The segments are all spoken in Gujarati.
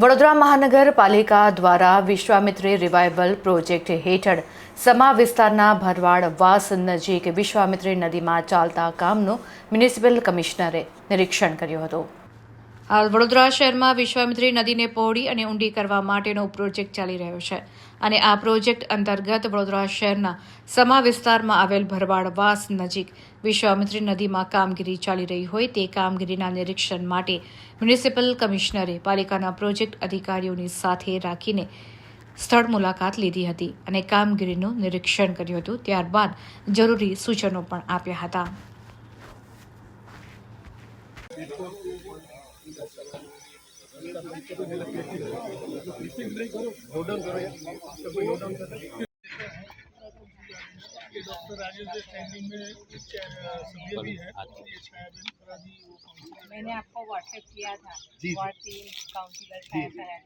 વડોદરા મહાનગરપાલિકા દ્વારા વિશ્વામિત્રી રિવાઇવલ પ્રોજેક્ટ હેઠળ સમા વિસ્તારના ભરવાડ વાસ નજીક વિશ્વામિત્રી નદીમાં ચાલતા કામનું મ્યુનિસિપલ કમિશનરે નિરીક્ષણ કર્યું હતું. હાલ વડોદરા શહેરમાં વિશ્વામિત્રી નદીને પહોળી અને ઊંડી કરવા માટેનો પ્રોજેક્ટ ચાલી રહ્યો છે. અને આ પ્રોજેક્ટ અંતર્ગત વડોદરા શહેરના સમા વિસ્તારમાં આવેલ ભરવાડ વાસ નજીક વિશ્વામિત્રી નદીમાં કામગીરી ચાલી રહી હોય તે કામગીરીના નિરીક્ષણ માટે મ્યુનિસિપલ કમિશનરે પાલિકાના પ્રોજેક્ટ અધિકારીઓની સાથે રાખીને સ્થળ મુલાકાત લીધી હતી અને કામગીરીનું નિરીક્ષણ કર્યું હતું. ત્યારબાદ જરૂરી સૂચનો પણ આપ્યા હતા. ये डॉक्टर राजेंद्र स्टैंडिंग में सभ्य भी है ये छायाबेन फरादी वो काउंसिलर मैंने आपको व्हाट्सएप किया था जी, वार्ड तीन काउंसिलर छाया कराने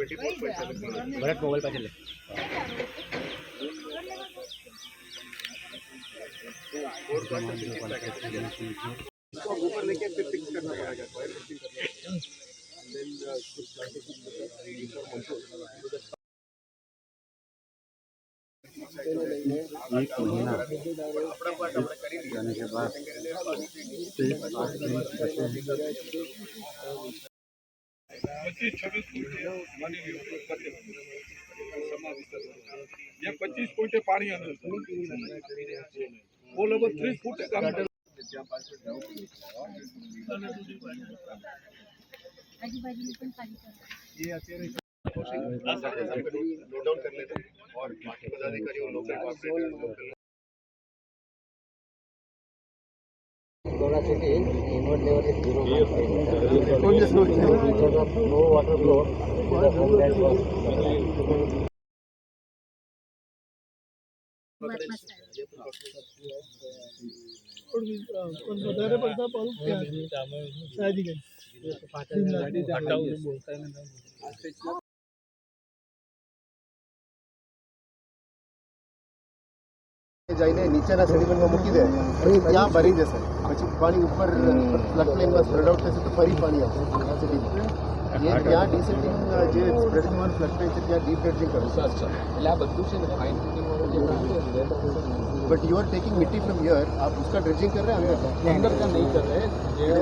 भरत मोबाइल पर चले एक महीना जाने के बाद પચીસ છવ્વીસ માની ગયું જે પચીસ ફૂટે પાણી અંદર ઓલ ઓવર ત્રીસ ફૂટે આજુબાજુ પણ પાણી અત્યારે डाउन कर लेते हैं और बाकी पदाधिकारी और local capacity inward level is 0.5 meter. Because of no water flow, the home gas was વધારે પડતા પાલું ત્યાં સાદી ગઈ જઈને નીચેના સેડિમેન્ટમાં મૂકી દે પછી ત્યાં ભરી જશે પછી પાણી ઉપર ફ્લડ પ્લેનમાં સ્પ્રેડ આઉટ થશે તો ફરી પાણી આવશે સિટીમાં એ ત્યાં ડિસેન્ડિંગ જે સ્પ્રેડ થવાનું ફ્લડ પ્લેન છે ત્યાં ડીપ ડ્રેજિંગ કરવું એટલે આ બધું છે ને fine but you are taking मिट्टी फ्रॉम हियर आप उसका ड्रेजिंग कर रहे हैं अंदर अंदर का नहीं कर रहे they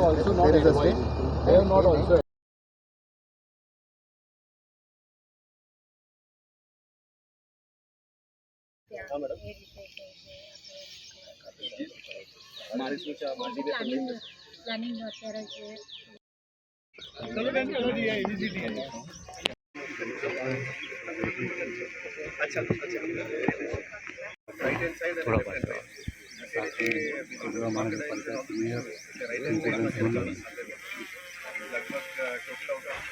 પ્લાનિંગ અત્યારે છે થોડા પાછળ મહાનગર પંચાયત મેયર લગભગ ટોટલ આઉટ ઓફ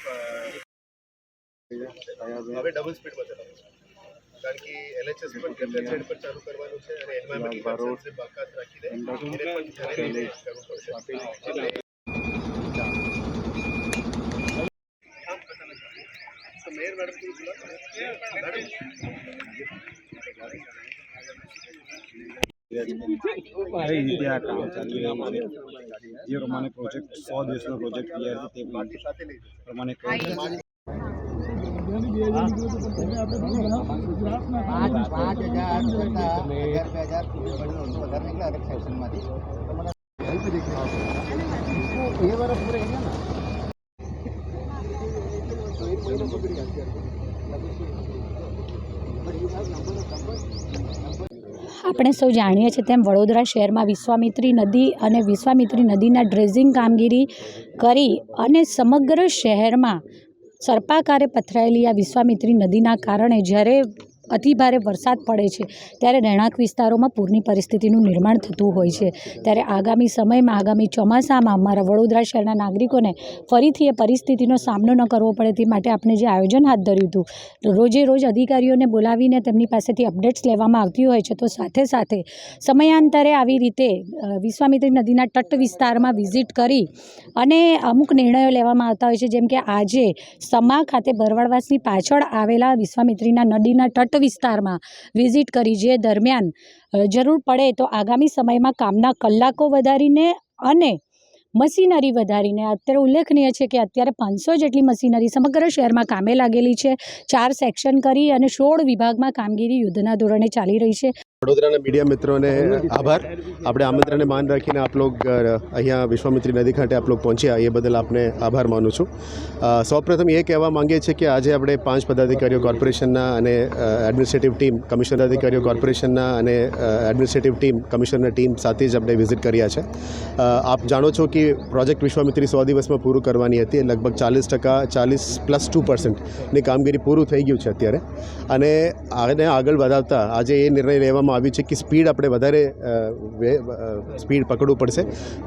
હવે ડબલ સ્પીડ બતાવો કારણ કે એલએચએસ પણ કેપ્ટન સાઈડ પર ચાલુ કરવાનું છે અને એન્વાયરમેન્ટ કન્સર્ન્સને બાકાત રાખીને એને પણ ધ્યાને લઈને કરવું પડશે એટલે तो मेयर मैडम को बुला मैडम જે પ્રમાણે પ્રોજેક્ટ સો દિવસનો પ્રોજેક્ટ તૈયાર છે તે પાર્ટી સાથે લઈ જશે પ્રમાણે આપણે સૌ જાણીએ છીએ તેમ વડોદરા શહેરમાં વિશ્વામિત્રી નદી અને વિશ્વામિત્રી નદીના ડ્રેઝિંગ કામગીરી કરી અને સમગ્ર શહેરમાં સર્પાકારે પથરાયેલી આ વિશ્વામિત્રી નદીના કારણે જ્યારે અતિભારે વરસાદ પડે છે, ત્યારે રહેણાંક વિસ્તારોમાં પૂરની પરિસ્થિતિનું નિર્માણ થતું હોય છે. ત્યારે આગામી સમયમાં, આગામી ચોમાસામાં અમારા વડોદરા શહેરના નાગરિકોને ફરીથી એ પરિસ્થિતિનો સામનો ન કરવો પડે તે માટે આપણે જે આયોજન હાથ ધર્યું હતું, રોજે રોજ અધિકારીઓને બોલાવીને તેમની પાસેથી અપડેટ્સ લેવામાં આવતી હોય છે, તો સાથે સાથે સમયાંતરે આવી રીતે વિશ્વામિત્રી નદીના તટ વિસ્તારમાં વિઝિટ કરી અને અમુક નિર્ણયો લેવામાં આવતા હોય છે, જેમ કે આજે સમા ખાતે બરવાડવાસની પાછળ આવેલા વિશ્વામિત્રીના નદીના તટ વિસ્તારમાં વિઝિટ કરી જે દરમિયાન જરૂર પડે તો આગામી સમયમાં કામના કલાકો વધારીને અને મશીનરી વધારીને, અત્યારે ઉલ્લેખનીય છે કે અત્યારે પાંચસો જેટલી મશીનરી સમગ્ર શહેરમાં કામે લાગેલી છે. ચાર સેક્શન કરી અને સોળ વિભાગમાં કામગીરી યુદ્ધના ધોરણે ચાલી રહી છે. વડોદરાના મીડિયા મિત્રોને આભાર. આપણે આમંત્રણને માન રાખીને આપ લોગ અહીંયા વિશ્વામિત્રી નદી ખાતે આપ લોગ પહોંચ્યા. એ બદલ આપને આભાર માનું છું. સૌપ્રથમ એ કહેવા માંગીએ છીએ કે આજે આપણે પાંચ પદાધિકારીઓ કોર્પોરેશનના અને એડમિનિસ્ટ્રેટિવ ટીમ કમિશનર અધિકારીઓ કોર્પોરેશનના અને એડમિનિસ્ટ્રેટિવ ટીમ કમિશનરની ટીમ સાથે જ આપણે વિઝિટ કર્યા છે. આપ જાણો છો કે પ્રોજેક્ટ વિશ્વામિત્રી સો દિવસમાં પૂરું કરવાની હતી. લગભગ ચાલીસ ટકા, ચાલીસ પ્લસ ટુ પર્સન્ટની કામગીરી પૂરું થઈ ગયું છે અત્યારે. અને આને આગળ વધાવતા આજે એ નિર્ણય લેવામાં આવ્યું છે કે સ્પીડ આપણે વધારે સ્પીડ પકડવું પડશે.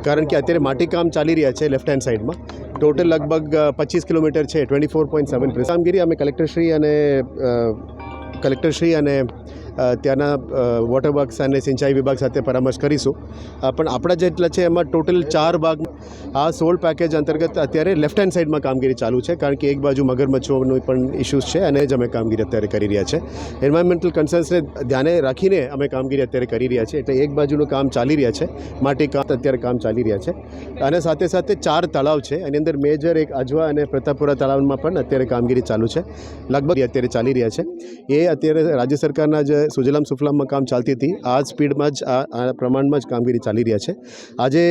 કારણ કે અત્યારે માટીકામ ચાલી રહ્યા છે લેફ્ટ હેન્ડ સાઈડમાં ટોટલ લગભગ પચીસ કિલોમીટર છે ટ્વેન્ટી ફોર પોઈન્ટ સેવન કામગીરી અમે કલેક્ટરશ્રી અને કલેક્ટરશ્રી અને ત્યાંના વોટર વર્ક્સ અને સિંચાઈ વિભાગ સાથે પરામર્શ કરીશું. પણ આપણા જેટલા છે એમાં ટોટલ ચાર ભાગ આ સોળ પેકેજ અંતર્ગત અત્યારે લેફ્ટ હેન્ડ સાઈડમાં કામગીરી ચાલુ છે, કારણ કે એક બાજુ મગરમચ્છોનું પણ ઇસ્યુઝ છે અને જ અમે કામગીરી અત્યારે કરી રહ્યા છે. એન્વાયરમેન્ટલ કન્સર્ન્સને ધ્યાને રાખીને અમે કામગીરી અત્યારે કરી રહ્યા છીએ એટલે એક બાજુનું કામ ચાલી રહ્યા છે, માટી કામ અત્યારે કામ ચાલી રહ્યા છે. અને સાથે સાથે ચાર તળાવ છે, એની અંદર મેજર એક અજવા અને પ્રતાપપુરા તળાવમાં પણ અત્યારે કામગીરી ચાલુ છે, લગભગ અત્યારે ચાલી રહ્યા છે. એ અત્યારે રાજ્ય સરકારના જે સુજલામ સુફલામમાં કામ ચાલતી હતી. આ સ્પીડમાં જ આ પ્રમાણમાં જ કામગીરી ચાલી રહ્યા છે. આજે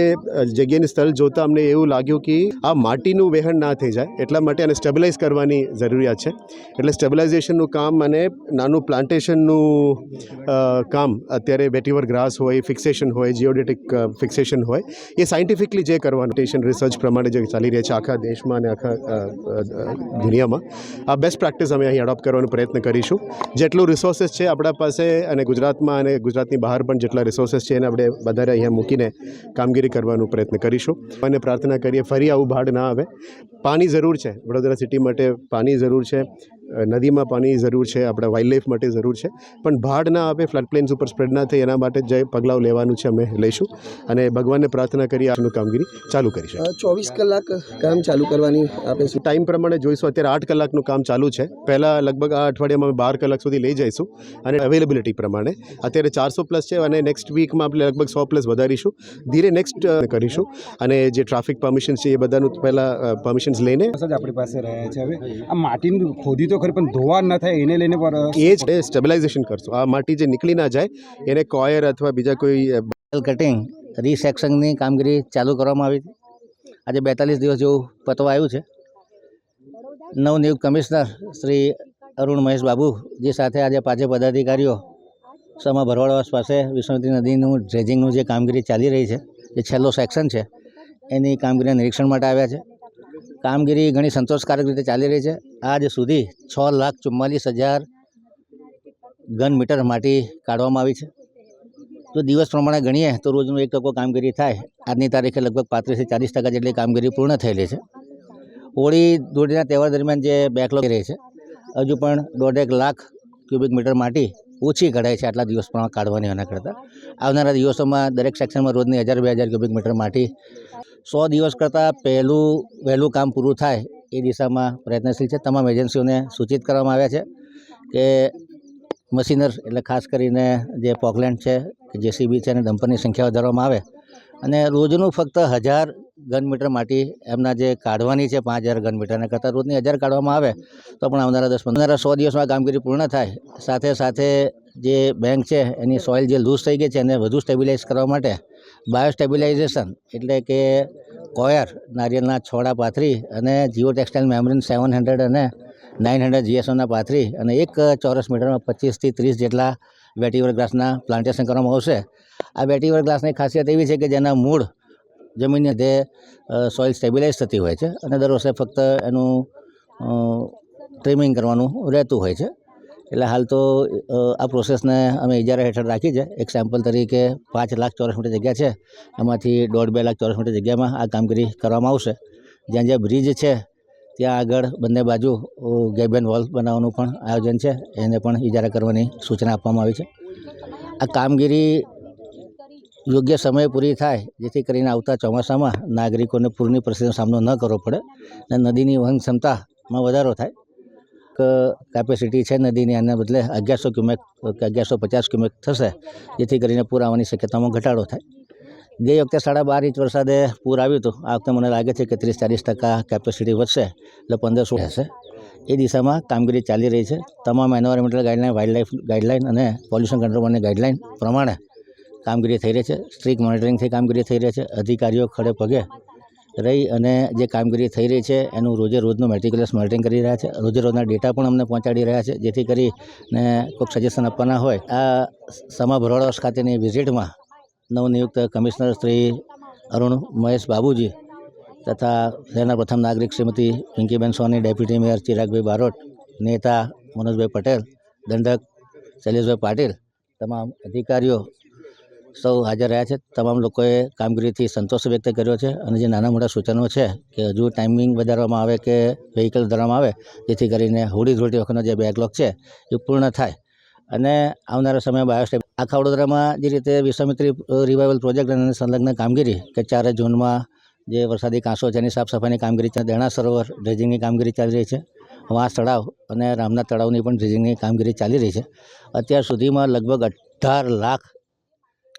જગ્યાની સ્થળ જોતાં અમને એવું લાગ્યું કે આ માટીનું વહેણ ના થઈ જાય, એટલા માટે આને સ્ટેબિલાઇઝ કરવાની જરૂરિયાત છે. એટલે સ્ટેબિલાઇઝેશનનું કામ અને નાનું પ્લાન્ટેશનનું કામ અત્યારે વેટીવર ગ્રાસ હોય, ફિક્સેશન હોય, જીઓડેટિક ફિક્સેશન હોય, એ સાયન્ટિફિકલી જે કરવાનું ટેશન રિસર્ચ પ્રમાણે જે ચાલી રહ્યા છે આખા દેશમાં અને આખા દુનિયામાં. આ બેસ્ટ પ્રેક્ટિસ અમે અહીં એડોપ્ટ કરવાનો પ્રયત્ન કરીશું. જેટલું રિસોર્સિસ છે આપણા પાસે અને ગુજરાતમાં અને ગુજરાતની બહાર પણ જેટલા રિસોર્સિસ છે એને આપણે વધારે અહીંયા મૂકીને કામગીરી કરવાનો પ્રયત્ન કરીશું. અને પ્રાર્થના કરીએ, ફરી આવું ભાડ ના આવે. પાણી જરૂર છે. વડોદરા સિટી માટે પાણી જરૂર છે. નદીમાં પાણી જરૂર છે આપણા વાઇલ્ડ લાઈફ માટે જરૂર છે. પણ ભાડ ના આવે ફ્લડ પ્લેન્સ ઉપર સ્પ્રેડ ના થાય એના માટે જે પગલાં લેવાનું છે અમે લઈશું. અને ભગવાનને પ્રાર્થના કરી આપનું કામગીરી ચાલુ કરીશું ચોવીસ કલાક કામ ચાલુ કરવાની આપણે ટાઈમ પ્રમાણે જોઈશું અત્યારે આઠ કલાકનું કામ ચાલુ છે. પહેલાં લગભગ આ અઠવાડિયામાં અમે બાર કલાક સુધી લઈ જઈશું. અને અવેલેબિલિટી પ્રમાણે. અત્યારે ચારસો પ્લસ છે અને નેક્સ્ટ વીકમાં આપણે લગભગ સો પ્લસ વધારીશું. ધીરે નેક્સ્ટ કરીશું. અને જે ટ્રાફિક પરમિશન છે એ બધાનું પહેલાં પરમિશન્સ લઈને આપણી પાસે રહ્યા છે હવે. આ માટીનું ખોદી તો ખરી પણ ધોવા ન થાય એને લઈને પણ એ જ સ્ટેબિલાઇઝેશન કરશું. આ માટી જે નીકળી ના જાય એને કોયર અથવા બીજા કોઈ કટિંગ રિસેક્શનની કામગીરી ચાલુ કરવામાં આવી હતી. આજે બેતાલીસ દિવસ જેવું પતવા આવ્યું છે. નવનિયુક્ત કમિશનર શ્રી અરુણ મહેશ બાબુ જે સાથે આજે પાંચે પદાધિકારીઓ સમા ભરવાડવાસ પાસે વિષ્ણુતી નદીનું ડ્રેજિંગનું જે કામગીરી ચાલી રહી છે જે છેલ્લો સેક્શન છે એની કામગીરીના નિરીક્ષણ માટે આવ્યા છે. કામગીરી ઘણી સંતોષકારક રીતે ચાલી રહી છે. આજ સુધી છ લાખ ચુમ્માલીસ હજાર ઘન મીટર માટી કાઢવામાં આવી છે. જો દિવસ પ્રમાણે ગણીએ તો રોજનું એક ટકો કામગીરી થાય. આજની તારીખે લગભગ પાંત્રીસથી ચાલીસ ટકા જેટલી કામગીરી પૂર્ણ થયેલી છે. હોળી ધૂળીના તહેવાર દરમિયાન જે બેકલોગ રહે છે, હજુ પણ દોઢેક લાખ ક્યુબિક મીટર માટી ઓછી કઢાય છે આટલા દિવસ પ્રમાણે કાઢવાની એના કરતાં. આવનારા દિવસોમાં દરેક સેક્શનમાં રોજની હજાર બે હજાર ક્યુબિક મીટર માટી, સો દિવસ કરતાં પહેલું, વહેલું કામ પૂરું થાય એ દિશામાં પ્રયત્નશીલ છે. તમામ એજન્સીઓને સૂચિત કરવામાં આવ્યા છે કે મશીનર, એટલે ખાસ કરીને જે પોકલેન્ડ છે, કે જેસીબી છે અને ડમ્પરની સંખ્યા વધારવામાં આવે અને રોજનું ફક્ત હજાર ઘન મીટર માટી એમના જે કાઢવાની છે, પાંચ હજાર ઘન મીટરના કરતાં રોજની હજાર કાઢવામાં આવે, તો પણ આવનારા દસ પંદર સો દિવસમાં કામગીરી પૂર્ણ થાય. સાથે સાથે જે બેંક છે, એની સોઇલ જે લૂઝ થઈ ગઈ છે, એને વધુ સ્ટેબિલાઇઝ કરવા માટે બાયો સ્ટેબિલાઇઝેશન એટલે કે કોયર, નારિયેળના છોડા પાથરી અને geo textile membrane seven hundred અને નાઇન હંડ્રેડ જીએસઓના પાથરી અને એક ચોરસ મીટરમાં પચીસથી ત્રીસ જેટલા વેટીવર ગ્રાસના પ્લાન્ટેશન કરવામાં આવશે. આ વેટીવર ગ્લાસની ખાસિયત એવી છે કે જેના મૂળ જમીનની તે સોઇલ સ્ટેબિલાઇઝ થતી હોય છે અને દર વર્ષે ફક્ત એનું ટ્રીમિંગ કરવાનું રહેતું હોય છે. એટલે હાલ તો આ પ્રોસેસને અમે ઇજારા હેઠળ રાખી છે. એક સેમ્પલ તરીકે પાંચ લાખ ચોરસ મીટર જગ્યા છે. એમાંથી દોઢ બે લાખ ચોરસ મીટર જગ્યામાં આ કામગીરી કરવામાં આવશે. જ્યાં જ્યાં બ્રિજ છે, ત્યાં આગળ બંને બાજુ ગેબેન વોલ બનાવવાનું પણ આયોજન છે. એને પણ ઇજારા કરવાની સૂચના આપવામાં આવી છે. આ કામગીરી યોગ્ય સમયે પૂરી થાય, જેથી કરીને આવતા ચોમાસામાં નાગરિકોને પૂરની પરિસ્થિતિનો સામનો ન કરવો પડે અને નદીની વહન ક્ષમતામાં વધારો થાય. કેપેસિટી છે નદીની, આના બદલે અગિયારસો ક્યુમેક કે અગિયારસો પચાસ ક્યુમેક થશે, જેથી કરીને પૂર આવવાની શક્યતામાં ઘટાડો થાય. ગઈ વખતે સાડા બાર ઇંચ વરસાદે પૂર આવ્યું હતું. આ વખતે મને લાગે છે કે ત્રીસ ચાલીસ ટકા કેપેસિટી વધશે, એટલે પંદરસો હશે. એ દિશામાં કામગીરી ચાલી રહી છે. તમામ environmental guideline wildlife guideline અને પોલ્યુશન કંટ્રોલ ગાઈડલાઇન પ્રમાણે કામગીરી થઈ રહી છે. સ્ટ્રીક મોનિટરિંગથી કામગીરી થઈ રહી છે. અધિકારીઓ ખડે પગે રહી અને જે કામગીરી થઈ રહી છે, એનું રોજે રોજનું મેટ્રિક્યુલસ મોનિટરિંગ કરી રહ્યા છે. રોજે રોજના ડેટા પણ અમને પહોંચાડી રહ્યા છે. જેથી કરીને કોઈક સજેશન આપવાના હોય. આ સમા ભરોડ ખાતેની વિઝિટમાં નવનિયુક્ત કમિશનર શ્રી અરુણ મહેશ બાબુજી તથા શહેરના પ્રથમ નાગરિક શ્રીમતી પિંકીબેન સોની, ડેપ્યુટી મેયર ચિરાગભાઈ બારોટ, નેતા મનોજભાઈ પટેલ, દંડક શૈલેષભાઈ પાટીલ, તમામ અધિકારીઓ સૌ હાજર રહ્યા છે. તમામ લોકોએ કામગીરીથી સંતોષ વ્યક્ત કર્યો છે અને જે નાના મોટા સૂચનો છે કે હજુ ટાઈમિંગ વધારવામાં આવે કે વ્હીકલ ધરવામાં આવે, જેથી કરીને હોળી ધૂળતી વખતનો જે બેકલોગ છે એ પૂર્ણ થાય. અને આવનારા સમયમાં બાયોસ્ટેપ આખા વડોદરામાં જે રીતે વિશ્વામિત્રી રિવાઇવલ પ્રોજેક્ટ અને સંલગ્ન કામગીરી કે ચારે જૂનમાં જે વરસાદી કાંસો છે એની સાફસફાઈની કામગીરી છે, દેણા સરોવર ડ્રેજિંગની કામગીરી ચાલી રહી છે વાંસ તળાવ અને રામનાથ તળાવની પણ ડ્રેજિંગની કામગીરી ચાલી રહી છે. અત્યાર સુધીમાં લગભગ અઢાર લાખ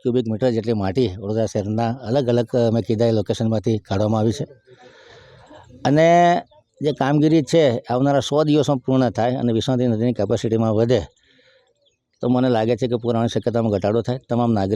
ક્યુબિક મીટર જેટલી માટી વડોદરા શહેરના અલગ અલગ મેં કીધા એ લોકેશનમાંથી કાઢવામાં આવી છે. અને જે કામગીરી છે, આવનારા સો દિવસમાં પૂર્ણ થાય અને વિશ્વનાથ નદીની કેપેસિટીમાં વધે, તો મને લાગે છે કે પુરાવાની શક્યતામાં ઘટાડો થાય. તમામ નાગરિક